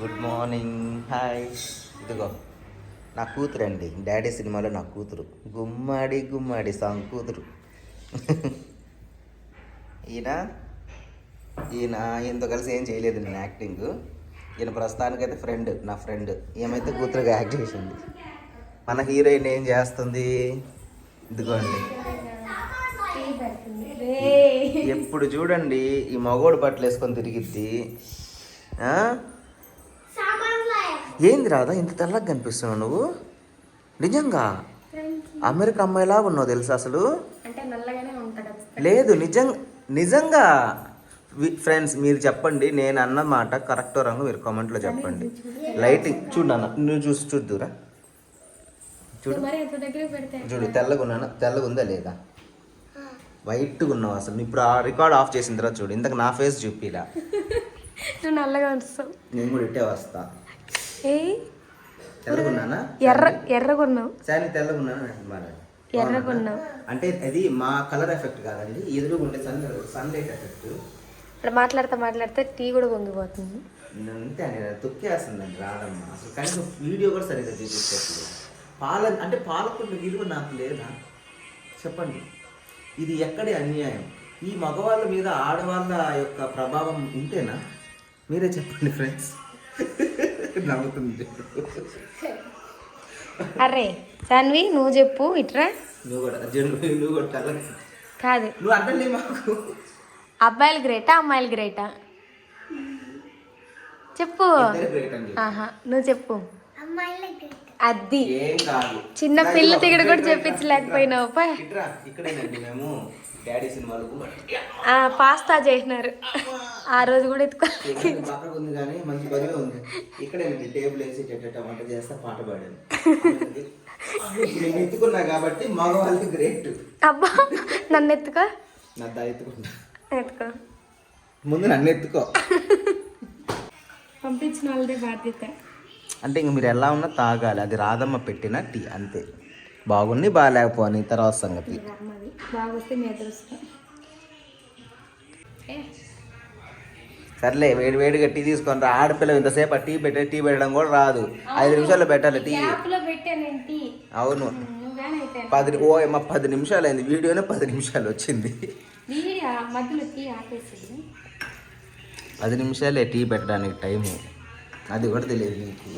Good morning. Hi. ఇదిగో నా కూతురు అండి డాడీ సినిమాలో నా కూతురు. గుమ్మడి గుమ్మడి సాంగ్ కూతురు. ఈయన ఈయన ఈయనతో కలిసి ఏం చేయలేదు నేను యాక్టింగ్. ఈయన ప్రస్తుతానికైతే ఫ్రెండ్ నా ఫ్రెండ్. ఏమైతే కూతురుగా యాక్ట్ చేసింది. మన హీరోయిన్ ఏం చేస్తుంది? ఇదిగోండి. ఎప్పుడు చూడండి ఈ మగోడు బట్టలు వేసుకొని తిరిగిద్ది. ఆ? ఏంది రాదా ఇంత తెల్లగా కనిపిస్తున్నావు నువ్వు? నిజంగా? అమెరికా అమ్మాయిలా ఉన్నావు తెలుసా అసలు? లేదు నిజం నిజంగా ఫ్రెండ్స్ మీరు చెప్పండి నేను అన్న మాట కరెక్టో రంగు మీరు కామెంట్లో చెప్పండి. లైటింగ్ చూడు నాన్న నువ్వు చూసి చూద్దురా. చూడు. చూడు తెల్లగా ఉన్నానా తెల్లగా ఉందా లేదా? వైట్గా ఉన్నావు అసలు? ఇప్పుడు ఆ రికార్డ్ ఆఫ్ చేసిన తర్వాత చూడు ఇంతకు నా ఫేస్ చూపిలా. నల్లగా వస్తావు నేను కూడా ఇట్టే వస్తా. ఏ తెల్లగా ఉన్నానా ఎర్ర ఎర్రగున్నావు. శారీ తెల్లగా ఉన్నానా మరి ఎర్రగున్నావు అంటే అది మా కలర్ ఎఫెక్ట్ కాదండి. ఎదురుగుండే సన్ సన్ లైట్ ఎఫెక్ట్. ఇక్కడ మాట్లాడుతా మాట్లాడితే టీ కూడా పొంగిపోతుంది. అంతే అని తొక్కేస్తుందండి రాదమ్మ. అసలు కనీసం వీడియో కూడా సరిగ్గా చూపించట్లేదు పాల అంటే పాలకున్న విలువ నాకు లేదా? చెప్పండి. ఇది ఎక్కడి అన్యాయం? ఈ మగవాళ్ళ మీద ఆడవాళ్ళ యొక్క ప్రభావం ఉంటేనా? మీరే చెప్పండి ఫ్రెండ్స్ నవ్వుతుంది. అరే సాన్వి నువ్వు చెప్పు ఇట్రా? కాదు. అబ్బాయిలు గ్రేటా అమ్మాయిలు గ్రేటా? చెప్పు. ఆహా నువ్వు చెప్పు. అది. ఏం కాదు. చిన్న పిల్ల తిగడ కూడా చెప్పించలేకపోయినావు పా. ఇట్రా. ఇక్కడేనండి మేము డాడీ సినిమాలకు ఆ పాస్తా చేసినారు. ఆ రోజు కూడా ఎత్తుకో. పక్కకు ఉంది కానీ మంచి బదిలో ఉంది. ఇక్కడేనండి టేబుల్ వేసి చెట్ట వంట చేస్తా పాట పాడాను. నేను ఎత్తుకున్నా కాబట్టి మగవాళ్ళకి గ్రేట్. అబ్బా నన్ను ఎత్తుకో. నా దా ఎత్తుకున్నా ఎత్తుకో. ముందు నన్ను ఎత్తుకో. పంపించిన వాళ్ళదే బాధ్యత. అంటే ఇంక మీరు ఎలా ఉన్నా తాగాలి. అది రాధమ్మ పెట్టిన టీ అంతే. బాగుంది బాగాలేకపోని తర్వాత సంగతి. సర్లే వేడి వేడిగా టీ తీసుకొని రా. ఆడపిల్ల ఇంతసేపు ఆ టీ పెట్టే టీ పెట్టడం కూడా రాదు. ఐదు నిమిషాల్లో పెట్టాలి టీ. అవును. పది ఓ మా పది నిమిషాలు అయింది వీడియోనే పది నిమిషాలు వచ్చింది. పది నిమిషాలే టీ పెట్టడానికి టైము. అది కూడా తెలియదు నీకు.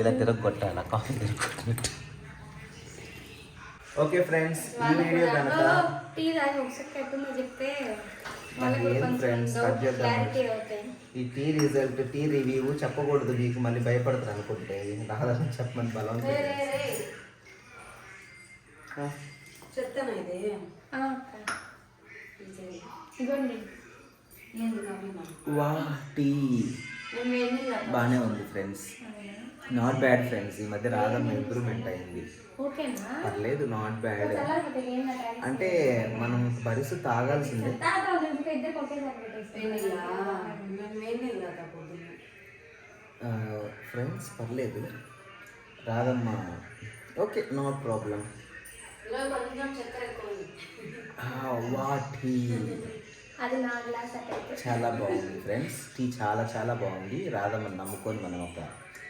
ఇలా తిరగొట్టాల? కాఫీ తిరగొట్టినట్టు. ఓకే ఫ్రెండ్స్ ఈ వీడియో కనుక అవుతాయి. ఈ టీ రిజల్ట్ టీ రివ్యూ చెప్పకూడదు మీకు మళ్ళీ భయపడతారు అనుకుంటే. రాదని చెప్పమని బలం చెప్తాను ఇది. ఆ, అక్క. ఇదిగోండి. ఏంది కమ్మినా వా టీ నేను వెళ్ళిన బాగానే ఉంది ఫ్రెండ్స్. నాట్ బ్యాడ్ ఫ్రెండ్స్ ఈ మధ్య రాధమ్మ ఇంప్రూవ్మెంట్ అయింది. ఓకేనా? పర్లేదు నాట్ బ్యాడ్. అంటే మనం పరిస్థితి తాగాల్సిందే. ఫ్రెండ్స్ పర్లేదు. రాధమ్మ ఓకే నో ప్రాబ్లం ఈరోజు కొంచెం చక్కెర ఎక్కువ ఉంది. వా టీ అది నా గ్లాస్ అట్టయితే చాలా బాగుంది ఫ్రెండ్స్. టీ చాలా చాలా బాగుంది. రాధమ్మని నమ్ముకొని మనం ఒక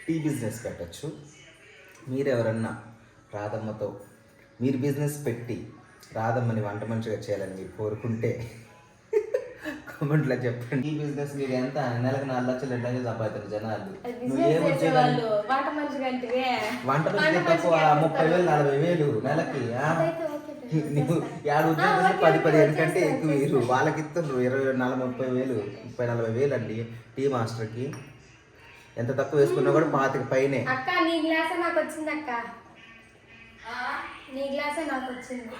టీ బిజినెస్ పెట్టచ్చు. మీరు ఎవరన్నా రాధమ్మతో మీరు బిజినెస్ పెట్టి రాధమ్మని వంట మంచిగా చేయాలని మీరు కోరుకుంటే కామెంట్లో చెప్పండి. ఈ బిజినెస్ మీరు ఎంత నెలకు నాలుగు లక్షలు ఎంతగా సంపాదిస్తారు జనాలు. నువ్వు ఏ వంట వంట తక్కువ ముప్పై వేలు నలభై వేలు నెలకి? నువ్వు ఏడు ఉద్యోగం పది పదిహేను కంటే ఎక్కువ వేరు వాళ్ళకి ఇస్తున్నారు ఇరవై నలభై ముప్పై వేలు ముప్పై నలభై వేలు అండి టీ మాస్టర్కి. ఎంత తక్కువ వేసుకున్నా కూడా పాతిక పైనే. అక్క నీ గ్లాసే నాకు వచ్చింది అక్క. నీ గ్లాసే నాకు వచ్చింది.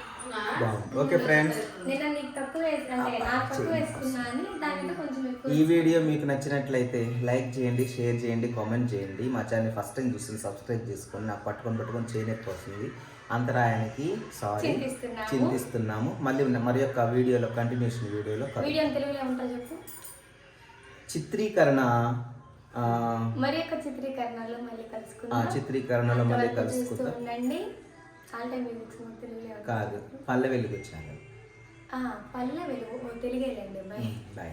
Okay friends. నిన్న నీకు తక్కువ వేసి అంటే నాకు తక్కువ వేసుకున్నా అని దానిలో కొంచెం ఎక్కువ ఈ వీడియో మీకు నచ్చినట్లయితే లైక్ చేయండి షేర్ చేయండి కామెంట్ చేయండి. మా ఛానల్ ఫస్ట్ టైం చూస్తుంది సబ్స్క్రైబ్ చేసుకొని నాకు పట్టుకొని పట్టుకొని చేయలేకపోతుంది అంతరాయానికి సారీ చింతిస్తున్నాము. మళ్ళీ మరి యొక్క వీడియోలో కంటిన్యూషన్ వీడియోలో చిత్రీకరణ మరి యొక్క చిత్రీకరణలో మళ్ళీ కలుసుకుందాం. చిత్రీకరణలో మళ్ళీ కలుసుకుందాం. కాదు పల్లె వెలుగు ఆ, పల్లె వెలుగు. తెలుగేలేండి bye bye